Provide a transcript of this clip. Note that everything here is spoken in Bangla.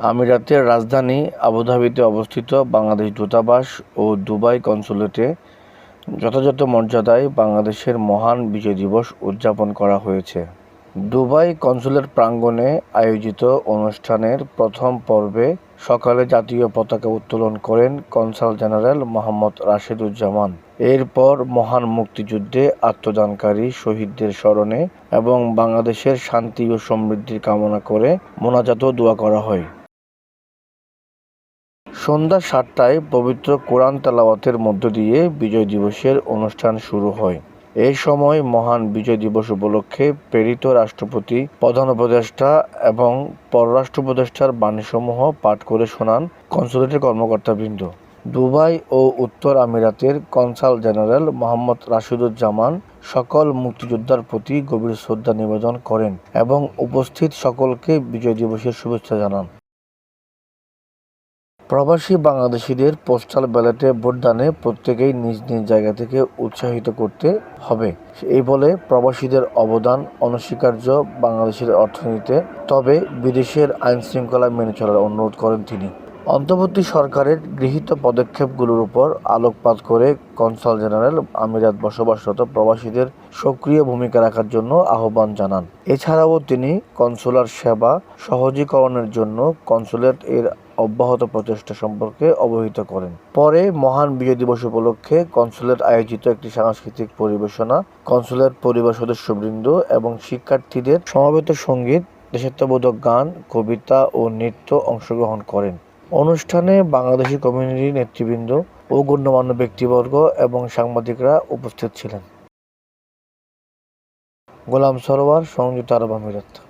আমিরাতের রাজধানী আবুধাবিতে অবস্থিত বাংলাদেশ দূতাবাস ও দুবাই কনস্যুলেটে যথাযথ মর্যাদায় বাংলাদেশের মহান বিজয় দিবস উদযাপন করা হয়েছে। দুবাই কনস্যুলেট প্রাঙ্গণে আয়োজিত অনুষ্ঠানের প্রথম পর্বে সকালে জাতীয় পতাকা উত্তোলন করেন কনসাল জেনারেল মোহাম্মদ রাশেদুজ্জামান। এরপর মহান মুক্তিযুদ্ধে আত্মদানকারী শহীদদের স্মরণে এবং বাংলাদেশের শান্তি ও সমৃদ্ধির কামনা করে মোনাজাত দোয়া করা হয়। সন্ধ্যা সাতটায় পবিত্র কোরআন তালাওয়াতের মধ্য দিয়ে বিজয় দিবসের অনুষ্ঠান শুরু হয়। এই সময় মহান বিজয় দিবস উপলক্ষে প্রেরিত রাষ্ট্রপতি, প্রধান উপদেষ্টা এবং পররাষ্ট্র উপদেষ্টার বাণীসমূহ পাঠ করে শোনান কনসুলেটের কর্মকর্তাবৃন্দ। দুবাই ও উত্তর আমিরাতের কনসাল জেনারেল মোহাম্মদ রাশিদুজ্জামান সকল মুক্তিযোদ্ধার প্রতি গভীর শ্রদ্ধা নিবেদন করেন এবং উপস্থিত সকলকে বিজয় দিবসের শুভেচ্ছা জানান। প্রবাসী বাংলাদেশিদের পোস্টাল ব্যালটে ভোটদানে প্রত্যেকেই নিজ নিজ জায়গা থেকে উৎসাহিত করতে হবে। এই বলে প্রবাসীদের অবদান অনস্বীকার্য বাংলাদেশের অর্থনীতিতে, তবে বিদেশের আইনশৃঙ্খলা মেনে চলার অনুরোধ করেন তিনি। অন্তর্বর্তী সরকারের গৃহীত পদক্ষেপগুলোর উপর আলোকপাত করে কনসাল জেনারেল আমিরাত বসবাসরত প্রবাসীদের সক্রিয় ভূমিকা রাখার জন্য আহ্বান জানান। এছাড়াও তিনি কনসুলার সেবা সহজীকরণের জন্য কনসুলেট এর অব্যাহত প্রচেষ্টা সম্পর্কে অবহিত করেন। পরে মহান বিজয় দিবস উপলক্ষে কনসুলেট আয়োজিত একটি সাংস্কৃতিক পরিবেশনা, কনসুলেট পরিবার সদস্যবৃন্দ এবং শিক্ষার্থীদের সমবেত সংগীত, দেশাত্মবোধক গান, কবিতা ও নৃত্য অংশগ্রহণ করেন। অনুষ্ঠানে বাংলাদেশি কমিউনিটি নেতৃবৃন্দ ও গণ্যমান্য ব্যক্তিবর্গ এবং সাংবাদিকরা উপস্থিত ছিলেন। গোলাম সরোয়ার, সংযুক্ত আরব আমিরাত।